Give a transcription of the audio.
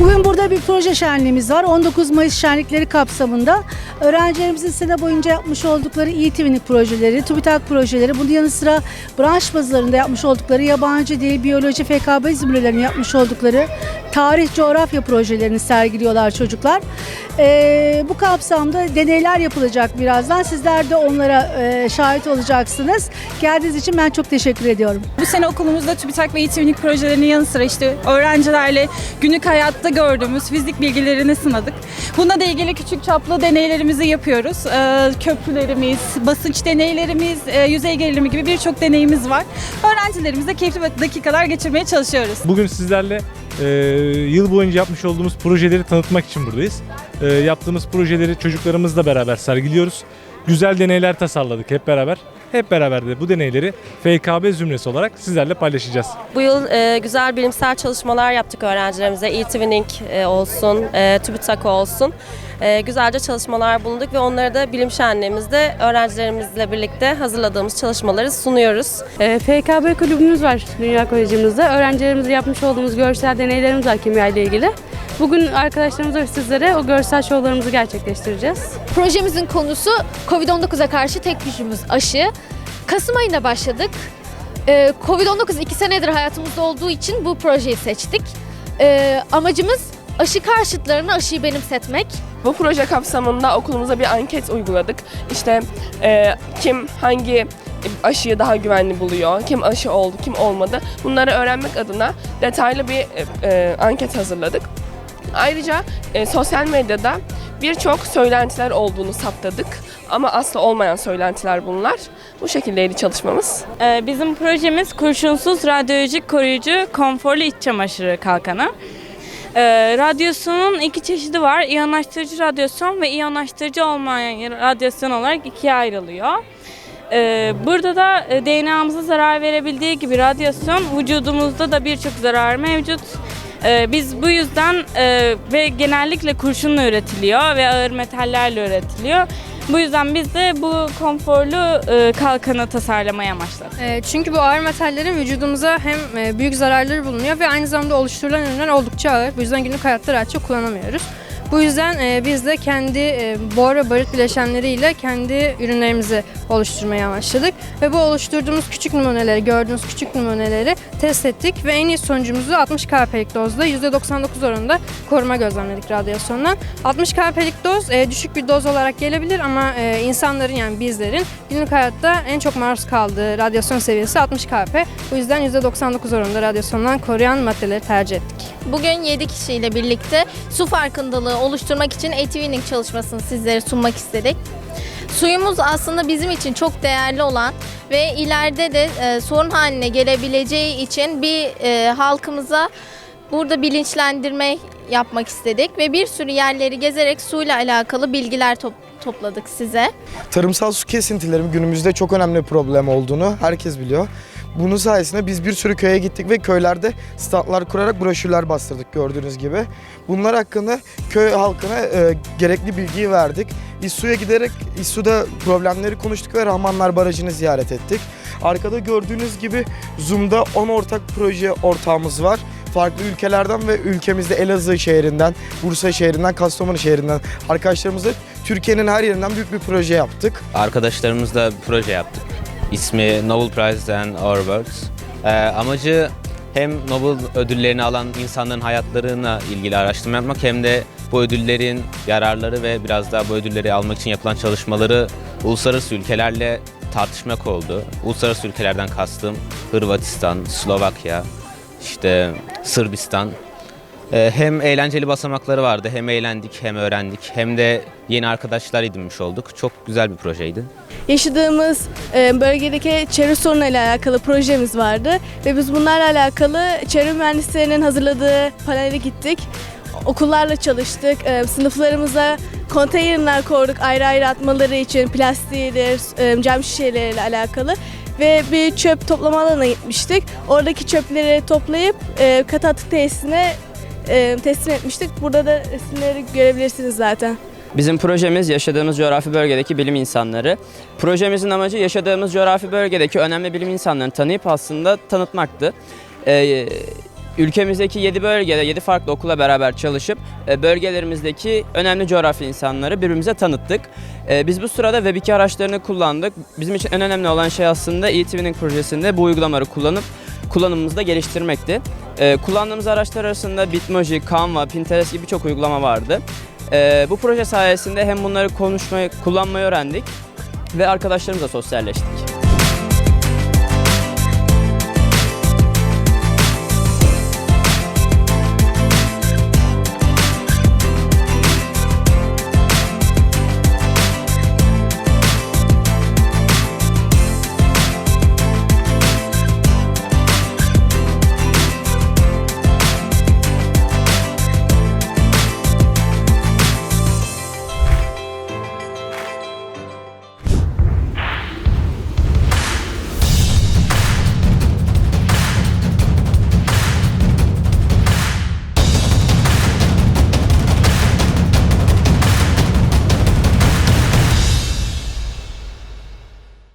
sene bir proje şenliğimiz var. 19 Mayıs şenlikleri kapsamında öğrencilerimizin sene boyunca yapmış oldukları e-twinning projeleri, TÜBİTAK projeleri, bunun yanı sıra branş bazlarında yapmış oldukları yabancı dil, biyoloji, FKB zümrelerini yapmış oldukları tarih, coğrafya projelerini sergiliyorlar çocuklar. Ee, bu kapsamda deneyler yapılacak birazdan. Sizler de onlara e, şahit olacaksınız. Geldiğiniz için ben çok teşekkür ediyorum. Bu sene okulumuzda TÜBİTAK ve İTÜBİTAK projelerinin yanı sıra işte öğrencilerle günlük hayatta gördüğümüz fizik bilgilerini sınadık. Bununla da ilgili küçük çaplı deneylerimizi yapıyoruz. Ee, köprülerimiz, basınç deneylerimiz, e, yüzey gerilimi gibi birçok deneyimiz var. Öğrencilerimizle keyifli dakikalar geçirmeye çalışıyoruz. Bugün sizlerle e, yıl boyunca yapmış olduğumuz projeleri tanıtmak için buradayız. E, yaptığımız projeleri çocuklarımızla beraber sergiliyoruz. Güzel deneyler tasarladık hep beraber. Hep beraber de bu deneyleri FKB zümresi olarak sizlerle paylaşacağız. Bu yıl e, güzel bilimsel çalışmalar yaptık öğrencilerimize. E-Twinning e, olsun, e, TÜBİTAK olsun. E, güzelce çalışmalar bulunduk ve onları da bilim şenliğimizde öğrencilerimizle birlikte hazırladığımız çalışmaları sunuyoruz. E, FKB kulübümüz var Dünya Kolejimizde. Öğrencilerimizle yapmış olduğumuz görsel deneylerimiz var kimya ile ilgili. Bugün arkadaşlarımıza ve sizlere o görsel şovlarımızı gerçekleştireceğiz. Projemizin konusu Covid-19'a karşı tek gücümüz aşı. Kasım ayında başladık. Ee, Covid-19 iki senedir hayatımızda olduğu için bu projeyi seçtik. Ee, amacımız aşı karşıtlarına aşıyı benimsetmek. Bu proje kapsamında okulumuza bir anket uyguladık. İşte e, kim hangi aşıyı daha güvenli buluyor, kim aşı oldu, kim olmadı. Bunları öğrenmek adına detaylı bir e, e, anket hazırladık. Ayrıca e, sosyal medyada birçok söylentiler olduğunu saptadık. Ama asla olmayan söylentiler bunlar. Bu şekildeydi çalışmamız. Ee, Bizim projemiz kurşunsuz radyolojik koruyucu konforlu iç çamaşırı kalkanı. Ee, radyasyonun iki çeşidi var. İyonlaştırıcı radyasyon ve iyonlaştırıcı olmayan radyasyon olarak ikiye ayrılıyor. Ee, burada da e, DNA'mıza zarar verebildiği gibi radyasyon vücudumuzda da birçok zarar mevcut. Ee, biz bu yüzden e, ve genellikle kurşunla üretiliyor ve ağır metallerle üretiliyor. Bu yüzden biz de bu konforlu e, kalkanı tasarlamayı amaçladık. E, Çünkü bu ağır metallerin vücudumuza hem e, büyük zararları bulunuyor ve aynı zamanda oluşturulan ürünler oldukça ağır. Bu yüzden günlük hayatta rahatça kullanamıyoruz. Bu yüzden e, biz de kendi e, bor ve barut bileşenleriyle kendi ürünlerimizi oluşturmaya başladık. Ve bu oluşturduğumuz küçük numuneleri, gördüğünüz küçük numuneleri test ettik ve en iyi sonucumuzu 60 kP'lik dozda %99 oranında koruma gözlemledik radyasyondan. 60 kP'lik doz e, düşük bir doz olarak gelebilir ama e, insanların yani bizlerin günlük hayatta en çok maruz kaldığı radyasyon seviyesi 60 kP. Bu yüzden %99 oranında radyasyondan koruyan maddeleri tercih ettik. Bugün 7 kişiyle birlikte su farkındalığı oluşturmak için e-twinning çalışmasını sizlere sunmak istedik. Suyumuz aslında bizim için çok değerli olan ve ileride de e, sorun haline gelebileceği için bir e, halkımıza burada bilinçlendirme yapmak istedik ve bir sürü yerleri gezerek suyla alakalı bilgiler top- topladık size. Tarımsal su kesintileri günümüzde çok önemli bir problem olduğunu herkes biliyor. Bunun sayesinde biz bir sürü köye gittik ve köylerde standlar kurarak broşürler bastırdık gördüğünüz gibi. Bunlar hakkında köy halkına e, gerekli bilgiyi verdik. İSSU'ya giderek İSSU'da problemleri konuştuk ve Rahmanlar Barajı'nı ziyaret ettik. Arkada gördüğünüz gibi Zoom'da 10 ortak proje ortağımız var. Farklı ülkelerden ve ülkemizde Elazığ şehrinden, Bursa şehrinden, Kastamonu şehrinden arkadaşlarımızla Türkiye'nin her yerinden büyük bir proje yaptık. Arkadaşlarımızla proje yaptık. İsmi Nobel Prize and Our Works. Ee, amacı hem Nobel ödüllerini alan insanların hayatlarına ilgili araştırma yapmak hem de bu ödüllerin yararları ve biraz daha bu ödülleri almak için yapılan çalışmaları uluslararası ülkelerle tartışmak oldu. Uluslararası ülkelerden kastım Hırvatistan, Slovakya, işte Sırbistan. Ee, hem eğlenceli basamakları vardı, hem eğlendik, hem öğrendik, hem de yeni arkadaşlar edinmiş olduk. Çok güzel bir projeydi. yaşadığımız e, bölgedeki çevre sorunuyla alakalı projemiz vardı ve biz bunlarla alakalı çevre mühendislerinin hazırladığı panele gittik. Okullarla çalıştık, e, sınıflarımıza konteynerler koyduk ayrı ayrı atmaları için plastiğidir, e, cam şişeleriyle alakalı ve bir çöp toplama alanına gitmiştik. Oradaki çöpleri toplayıp e, katı atık tesisine e, teslim etmiştik. Burada da resimleri görebilirsiniz zaten. Bizim projemiz yaşadığımız coğrafi bölgedeki bilim insanları. Projemizin amacı yaşadığımız coğrafi bölgedeki önemli bilim insanlarını tanıyıp aslında tanıtmaktı. Ee, ülkemizdeki 7 bölgede 7 farklı okula beraber çalışıp e, bölgelerimizdeki önemli coğrafi insanları birbirimize tanıttık. E, Biz bu sırada Web2 araçlarını kullandık. Bizim için en önemli olan şey aslında eTwinning projesinde bu uygulamaları kullanıp kullanımımızı da geliştirmekti. E, Kullandığımız araçlar arasında Bitmoji, Canva, Pinterest gibi birçok uygulama vardı. E, Bu proje sayesinde hem bunları konuşmayı, kullanmayı öğrendik ve arkadaşlarımızla sosyalleştik.